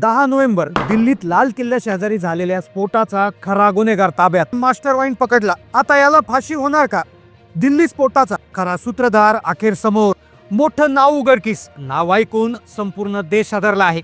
दहा नोव्हेंबर दिल्लीत लाल किल्ल्या शेजारी झालेल्या स्फोटाचा खरा गुन्हेगार ताब्यात. मास्टर वाईन पकडला. आता याला फाशी होणार का? दिल्ली स्फोटाचा खरा सूत्रधार अखेर समोर. मोठं नाव उघडकीस. नाव ऐकून संपूर्ण देश हादरला आहे.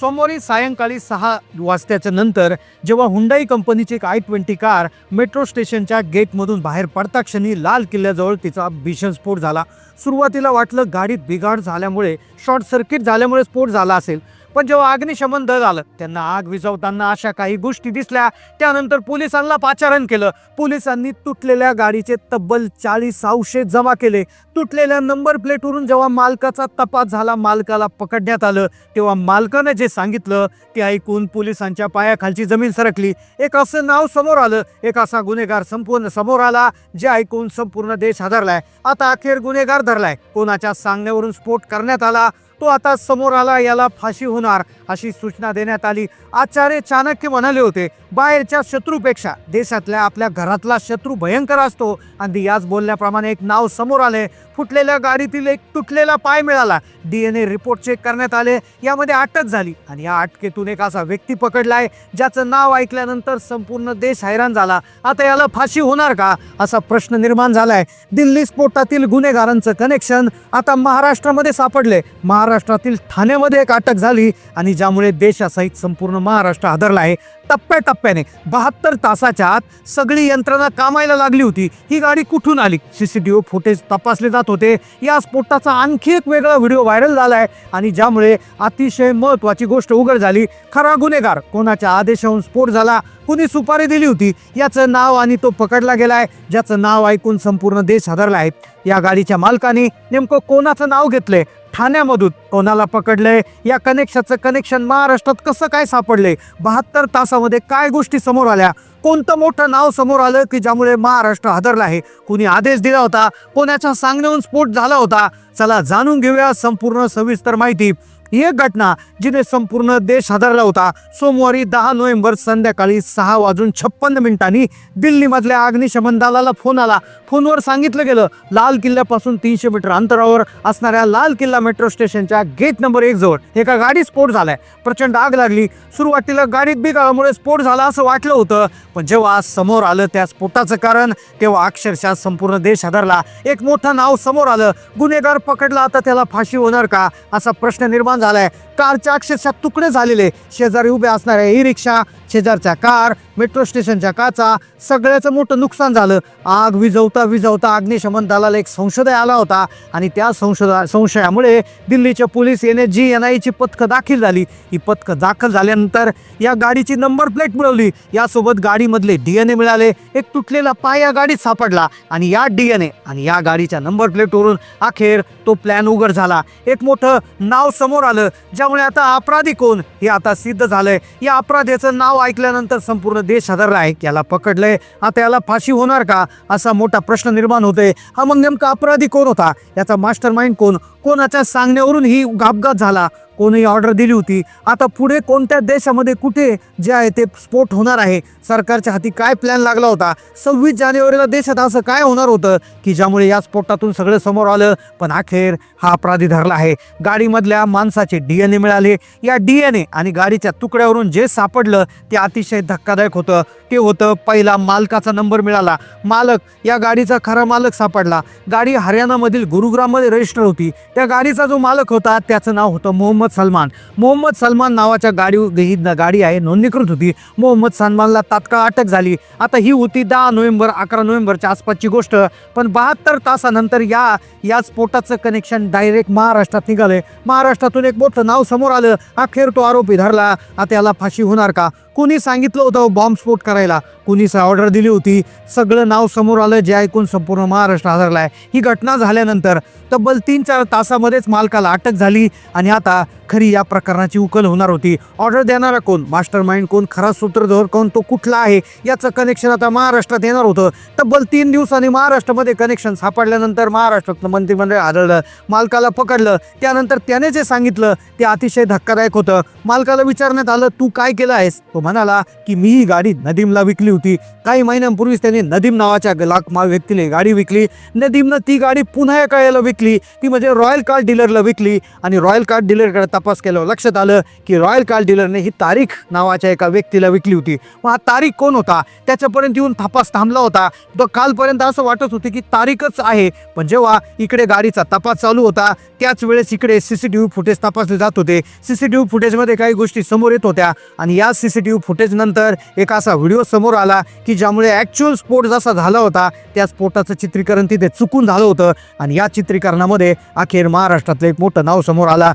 सोमवारी सायंकाळी सहा वाजताच्या नंतर जेव्हा हुंडाई कंपनीची एक आय ट्वेंटी कार मेट्रो स्टेशनच्या गेटमधून बाहेर पडता क्षणी लाल किल्ल्याजवळ तिचा भीषण स्फोट झाला. सुरुवातीला वाटलं गाडीत बिघाड झाल्यामुळे शॉर्ट सर्किट झाल्यामुळे स्फोट झाला असेल. पण जेव्हा अग्निशमन दल आलं त्यांना आग विझवताना अशा काही गोष्टी दिसल्या. त्यानंतर पोलिसांना पाचारण केलं. पोलिसांनी तुटलेल्या गाडीचे तब्बल चाळीस अंशे जमा केले. तुटलेल्या नंबर प्लेटवरून जेव्हा मालकाचा तपास झाला मालकाला पकडण्यात आलं. तेव्हा मालकानं जे सांगितलं ते ऐकून पोलिसांच्या पायाखालची जमीन सरकली. एक असं नाव समोर आलं. एक असा गुन्हेगार संपूर्ण समोर आला जे ऐकून संपूर्ण देश हादरलाय. आता अखेर गुन्हेगार धरलाय. कोणाच्या सांगण्यावरून स्फोट करण्यात आला तो आता समोर आला याला फाशी होणार. अशी सूचना देण्यात आली. आचार्य चाणक्य म्हणाले होते बाहेरच्या शत्रूपेक्षा देशातल्या आपल्या घरातला शत्रू भयंकर असतो. आणि याच बोलण्याप्रमाणे एक नाव समोर आले. फुटलेल्या गाडीतील एक तुटलेला पाय मिळाला. D N A report check करण्यात आले. यामध्ये अटक झाली आणि या अटकेतून एक असा व्यक्ती पकडला आहे ज्याचं नाव ऐकल्यानंतर संपूर्ण देश हैराण झाला. आता याला फाशी होणार का? असा प्रश्न निर्माण झालाय. दिल्ली स्फोटातील गुन्हेगारांचं कनेक्शन आता महाराष्ट्रामध्ये सापडले महाराष्ट्रातील ठाण्यामध्ये एक अटक झाली आणि ज्यामुळे देशासहित संपूर्ण महाराष्ट्र हादरला आहे. टप्प्याटप्प्याने बहात्तर तासाच्या आत सगळी यंत्रणा कामायला लागली होती. ही गाडी कुठून आली? C C T V footage तपासले जात होते. या स्फोटाचा आणखी एक वेगळा व्हिडिओ व्हायरल झाला आहे आणि ज्यामुळे अतिशय महत्त्वाची गोष्ट उघड झाली. खरा गुन्हेगार कोणाच्या आदेशाहून स्फोट झाला कुणी सुपारी दिली होती याचं नाव आणि तो पकडला गेलाय ज्याचं नाव ऐकून संपूर्ण देश हादरला आहे. या गाडीच्या मालकाने नेमकं कोणाचं नाव घेतलंय? ठाण्यामधून कोणाला पकडलंय? या कनेक्शनचं कनेक्शन महाराष्ट्रात कसं काय सापडले बहात्तर तासामध्ये काय गोष्टी समोर आल्या? कोणतं मोठं नाव समोर आलं की ज्यामुळे महाराष्ट्र हादरला आहे? कुणी आदेश दिला होता? कोणाच्या सांगण्याहून स्फोट झाला होता? चला जाणून घेऊया संपूर्ण सविस्तर माहिती. ही एक घटना जिने संपूर्ण देश हादरला होता. सोमवारी दहा नोव्हेंबर संध्याकाळी सहा वाजून छप्पन्न मिनिटांनी दिल्लीमधल्या अग्निशमन दलाला फोन आला. फोनवर सांगितलं गेलं लाल किल्ल्यापासून तीनशे मीटर अंतरावर असणाऱ्या लाल किल्ला मेट्रो स्टेशनच्या गेट नंबर एक जवळ एका गाडी स्फोट झालाय. प्रचंड आग लागली. सुरुवातीला गाडीत बिघाडामुळे स्फोट झाला असं वाटलं होतं पण जेव्हा समोर आलं त्या स्फोटाचं कारण तेव्हा अक्षरशः संपूर्ण देश हादरला. एक मोठं नाव समोर आलं. गुन्हेगार पकडला आता त्याला फाशी होणार का? असा प्रश्न निर्माण झालाय. कारच्या अक्षरशः तुकडे झालेले. शेजारी उभे असणाऱ्या ई रिक्षा शेजारच्या कार मेट्रो स्टेशनच्या काचा सगळ्याचं मोठं नुकसान झालं. आग विझवता विझवता अग्निशमन दलाला एक संशय आला होता. आणि त्या संशोधा संशयामुळे दिल्लीच्या police N S G N आयची पथकं दाखल झाली. ही पथकं दाखल झाल्यानंतर या गाडीची नंबर प्लेट मिळवली. यासोबत गाडीमधले डी एन ए मिळाले. एक तुटलेला पाय या गाडीत सापडला. आणि या डी एन ए आणि या गाडीच्या नंबर प्लेटवरून अखेर तो प्लॅन उघड झाला. एक मोठं नाव समोर आलं. ज्यामुळे आता अपराधी कोण? हे आता सिद्ध झालंय. या अपराध्याचं नाव ऐकल्यानंतर संपूर्ण देश हादरला आहे. याला पकडलंय. आता याला फाशी होणार का? असा मोठा प्रश्न निर्माण होतोय. हा मग नेमका अपराधी कोण होता? याचा मास्टर माइंड कोण? कोणाच्या सांगण्यावरून ही अपघात झाला? कोणी ऑर्डर दिली होती. आता पुढे कोणत्या देशामध्ये कुठे जे आहे ते स्फोट होणार आहे? सरकारच्या हाती काय प्लॅन लागला होता? सव्वीस जानेवारीला देशात असं काय होणार होतं? की ज्यामुळे या स्फोटातून सगळं समोर आलं. पण अखेर हा अपराधी धरला आहे. गाडीमधल्या माणसाचे डी एन ए मिळाले. या डी एन ए आणि गाडीच्या तुकड्यावरून जे सापडलं ते अतिशय धक्कादायक होतं. ते होतं पहिला मालकाचा नंबर मिळाला. मालक या गाडीचा खरा मालक सापडला. गाडी हरियाणामधील गुरुग्राममध्ये रजिस्टर होती. त्या गाडीचा जो मालक होता त्याचं नाव होतं मोहम्मद सलमान. मोहम्मद सलमान नावाच्या गाडी ही गाडी आहे नोंदणीकृत होती. मोहम्मद सलमानला तात्काळ अटक झाली. आता ही होती दहा नोव्हेंबर अकरा नोव्हेंबरच्या आसपासची गोष्ट. पण बहात्तर तासानंतर या या स्फोटाचं कनेक्शन डायरेक्ट महाराष्ट्रात निघालं महाराष्ट्रातून एक मोठं नाव समोर आलं. अखेर तो आरोपी धरला. आता याला फाशी होणार का? कुणी सांगितलं होतं बॉम्बस्फोट करायला? कुणी ऑर्डर दिली होती. सगळं नाव समोर आलं जे ऐकून संपूर्ण महाराष्ट्र आहे ही घटना झाल्यानंतर तब्बल तीन चार तासामध्येच मालकाला अटक झाली. आणि आता खरी या प्रकरणाची उकल होणार होती. ऑर्डर देणारा कोण? मास्टर माइंड कोण? खरा सूत्रधर कोण? तो कुठला आहे? याचं कनेक्शन आता महाराष्ट्रात येणार होतं. तब्बल तीन दिवसांनी महाराष्ट्रामध्ये कनेक्शन सापडल्यानंतर महाराष्ट्रातलं मंत्रिमंडळ आढळलं मालकाला पकडलं. त्यानंतर त्याने जे सांगितलं ते अतिशय धक्कादायक होतं. मालकाला विचारण्यात आलं तू काय केलं आहेस? तो म्हणाला की मी ही गाडी नदीमला विकली होती. काही महिन्यांपूर्वीच त्याने नदीम नावाच्या लाख व्यक्तीने गाडी विकली. नदीमनं ती गाडी पुन्हा एका याला विकली. ती म्हणजे रॉयल कार डीलरला विकली आणि रॉयल कार डीलर डीलरकडे तपास केल्यावर लक्षात आलं की रॉयल कार डीलरने ही तारीख नावाच्या एका व्यक्तीला विकली होती. मग हा तारीख कोण होता? त्याच्यापर्यंत येऊन तपास थांबला होता. तो कालपर्यंत असं वाटत होते की तारीखच आहे. पण जेव्हा इकडे गाडीचा तपास चालू होता त्याच वेळेस इकडे C C T V footage तपासले जात होते. सी सी टी व्ही फुटेजमध्ये काही गोष्टी समोर येत होत्या. आणि या सी सी टी फुटेज नंतर एक असा व्हिडिओ समोर आला की ज्यामुळे ॲक्च्युअल स्फोट जसा झाला होता त्या स्फोटाचं चित्रीकरण तिथे चुकून झालं होतं. आणि या चित्रीकरणामध्ये अखेर महाराष्ट्रातलं एक मोठं नाव समोर आला.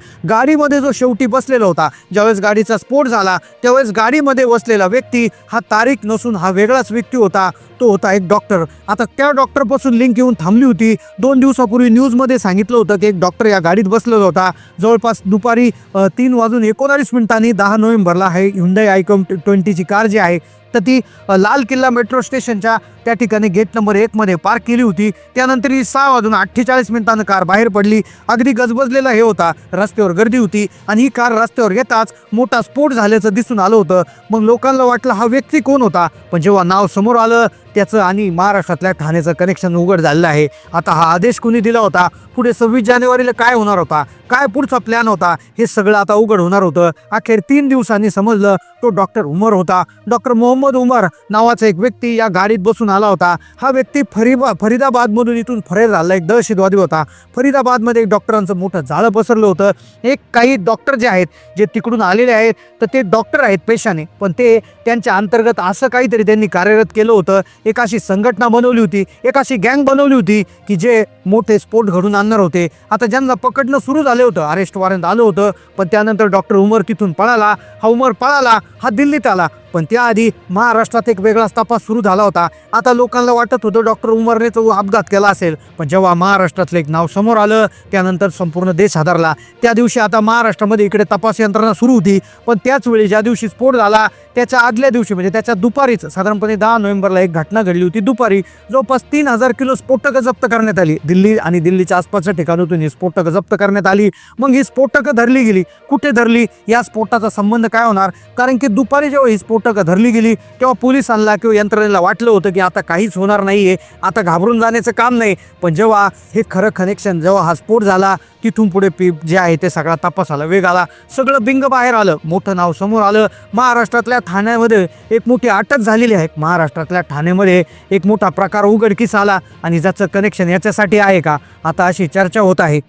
गाडीमध्ये जो शेवटी बसलेला होता ज्यावेळेस गाडीचा स्फोट झाला त्यावेळेस गाडीमध्ये बसलेला व्यक्ती हा तारीख नसून हा वेगळाच व्यक्ती होता तो होता एक डॉक्टर आता त्या डॉक्टरपासून लिंक येऊन थांबली होती. दोन दिवसापूर्वी न्यूजमध्ये सांगितलं होतं की एक डॉक्टर या गाडीत बसलेला होता. जवळपास दुपारी तीन वाजून एकोणावीस मिनिटांनी दहा नोव्हेंबरला हे हुंडई आयकम ट्वेंटीची कार जी आहे तर ती लाल किल्ला मेट्रो स्टेशनच्या त्या ठिकाणी गेट नंबर एकमध्ये पार्क केली होती. त्यानंतर ही सहा वाजून अठ्ठेचाळीस मिनिटांनं कार बाहेर पडली. अगदी गजबजलेला हे होता. रस्त्यावर गर्दी होती आणि ही कार रस्त्यावर येताच मोठा स्फोट झाल्याचं दिसून आलं होतं. मग लोकांना वाटलं हा व्यक्ती कोण होता? पण जेव्हा नाव समोर आलं त्याचं आणि महाराष्ट्रातल्या ठाण्याचं कनेक्शन उघड झालेलं आहे. आता हा आदेश कुणी दिला होता? पुढे सव्वीस जानेवारीला काय होणार होता? काय पुढचा प्लॅन होता? हे सगळं आता उघड होणार होतं. अखेर तीन दिवसांनी समजलं तो डॉक्टर उमर होता. डॉक्टर मोहम्मद उमर नावाचा एक व्यक्ती या गाडीत बसून आला होता. हा व्यक्ती फरीबा फरीदाबादमधून इथून फरेर झाला. एक दहशतवादी होता. फरीदाबादमध्ये एक डॉक्टरांचं मोठं जाळं पसरलं होतं. एक काही डॉक्टर जे आहेत जे तिकडून आलेले आहेत तर ते डॉक्टर आहेत पेशाने. पण ते त्यांच्या अंतर्गत असं काहीतरी त्यांनी कार्यरत केलं होतं. एक अशी संघटना बनवली होती एक अशी गँग बनवली होती की जे मोठे स्फोट घडून आणणार होते. आता ज्यांना पकडणं सुरू झालं होतं अरेस्ट वॉरंट आलं होतं पण त्यानंतर डॉक्टर उमर तिथून पळाला. हा उमर पळाला हा दिल्लीत आला. पण त्याआधी महाराष्ट्रात एक वेगळाच तपास सुरू झाला होता. आता लोकांना वाटत होतं डॉक्टर उमरने तो अपघात केला असेल. पण जेव्हा महाराष्ट्रातलं एक नाव समोर आलं त्यानंतर संपूर्ण देश हादरला. त्या दिवशी आता महाराष्ट्रामध्ये इकडे तपास यंत्रणा सुरू होती. पण त्याच वेळी ज्या दिवशी स्फोट झाला त्याच्या आदल्या दिवशी म्हणजे त्याच्या दुपारीच साधारणपणे दहा नोव्हेंबरला एक घटना घडली होती दुपारी. जवळपास तीन हजार किलो स्फोटकं जप्त करण्यात आली. दिल्ली आणि दिल्लीच्या आसपासच्या ठिकाणातून ही स्फोटकं जप्त करण्यात आली. मग ही स्फोटकं धरली गेली. कुठे धरली? या स्फोटाचा संबंध काय होणार? कारण की दुपारी जेव्हा ही स्फोट पथकं धरली गेली तेव्हा पोलिसांना किंवा यंत्रणेला वाटलं होतं की आता काहीच होणार नाही आहे आता घाबरून जाण्याचं काम नाही. पण जेव्हा हे खरं कनेक्शन जेव्हा हा स्फोट झाला तिथून पुढे पी जे आहे ते सगळा तपास आला वेग आला. सगळं बिंग बाहेर आलं. मोठं नाव समोर आलं. महाराष्ट्रातल्या ठाण्यामध्ये एक मोठी अटक झालेली आहे. महाराष्ट्रातल्या ठाण्यामध्ये एक मोठा प्रकार उघडकीस आला. आणि ज्याचं कनेक्शन याच्यासाठी आहे का? आता अशी चर्चा होत आहे.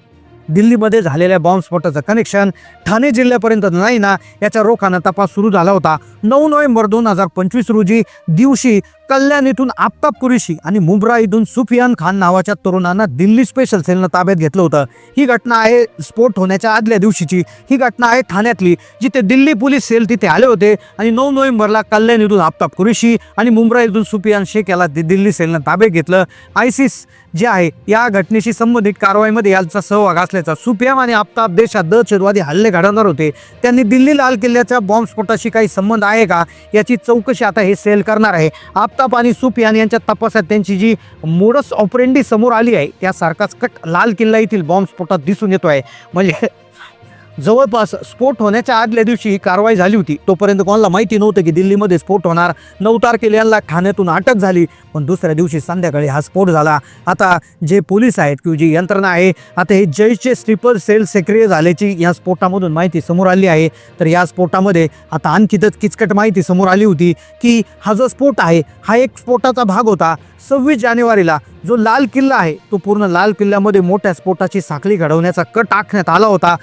दिल्लीमध्ये झालेल्या बॉम्बस्फोटाचं कनेक्शन ठाणे जिल्ह्यापर्यंत नाही ना याच्या रोखानं तपास सुरू झाला होता. नऊ नोव्हेंबर दोन हजार पंचवीस रोजी दिवशी कल्याण इथून आफताब कुरेशी आणि मुंब्रा इथून सुफियान खान नावाच्या तरुणांना दिल्ली स्पेशल सेलनं ताब्यात घेतलं होतं. ही घटना आहे स्फोट होण्याच्या आदल्या दिवशीची. ही घटना आहे ठाण्यातली जिथे दिल्ली पोलीस सेल तिथे आले होते आणि नऊ नोव्हेंबरला कल्याण इथून आफताब कुरेशी आणि मुंब्रा इथून सुफियान शेख याला दिल्ली सेलनं ताब्यात घेतलं. आयसिस जे आहे या घटनेशी संबंधित कारवाईमध्ये यांचा सहभाग असल्याचा सुफियान आणि आफताब देशात दहशतवादी हल्ले घडवणार होते. त्यांनी दिल्ली लाल किल्ल्याच्या बॉम्बस्फोटाशी काही संबंध आहे का? याची चौकशी आता हे सेल करणार आहे. आप आफताब आणि सुफियान यांच्या तपासात त्यांची जी मोडस ऑपरेंडी समोर आली आहे त्यासारखाच कट लाल किल्ला येथील बॉम्बस्फोटात दिसून येतो आहे म्हणजे जवळपास स्फोट होण्याच्या आदल्या दिवशी ही कारवाई झाली होती. तोपर्यंत कोणाला माहिती नव्हतं की दिल्लीमध्ये स्फोट होणार. नऊ तारखेला यांना ठाण्यातून अटक झाली पण दुसऱ्या दिवशी संध्याकाळी हा स्फोट झाला. आता जे पोलीस आहेत किंवा जी यंत्रणा आहे आता हे जैशचे स्ट्रिपर सेल सक्रिय झाल्याची या स्फोटामधून माहिती समोर आली आहे. तर या स्फोटामध्ये आता आणखीतच किचकट माहिती समोर आली होती की हा जो स्फोट आहे हा एक स्फोटाचा भाग होता. सव्वीस जानेवारीला जो लाल किल्ला आहे तो पूर्ण लाल किल्ल्यामध्ये मोठ्या स्फोटाची साखळी घडवण्याचा कट आखण्यात आला होता.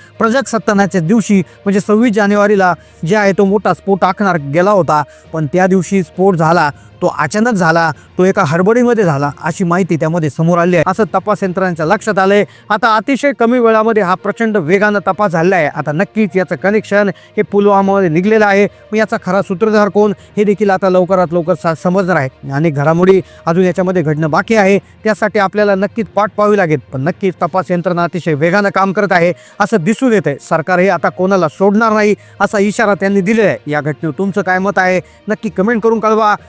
प्रवर्तनाच्या दिवशी म्हणजे सव्वीस जानेवारीला जे आहे तो मोठा स्फोट आखणार गेला होता. पण त्या दिवशी स्फोट झाला. तो अचानक झाला तो एका हडबडीमध्ये झाला अशी माहिती त्यामध्ये समोर आली आहे. असं तपास यंत्रणांच्या लक्षात आलंय. आता अतिशय कमी वेळामध्ये हा प्रचंड वेगानं तपास झालेला आहे. आता नक्कीच याचं कनेक्शन हे पुलवामामध्ये निघलेलं आहे. मग याचा खरा सूत्रधार कोण? हे देखील आता लवकरात लवकर सा- समजणार आहे. अनेक घडामोडी अजून याच्यामध्ये घडणं बाकी आहे. त्यासाठी आपल्याला नक्कीच पाठ पाहावी लागेल. पण नक्कीच तपास यंत्रणा अतिशय वेगानं काम करत आहे असं दिसून येत आहे सरकार हे आता कोणाला सोडणार नाही असा इशारा त्यांनी दिलेला आहे. या घटनेवर तुमचं काय मत आहे? नक्की कमेंट करून कळवा.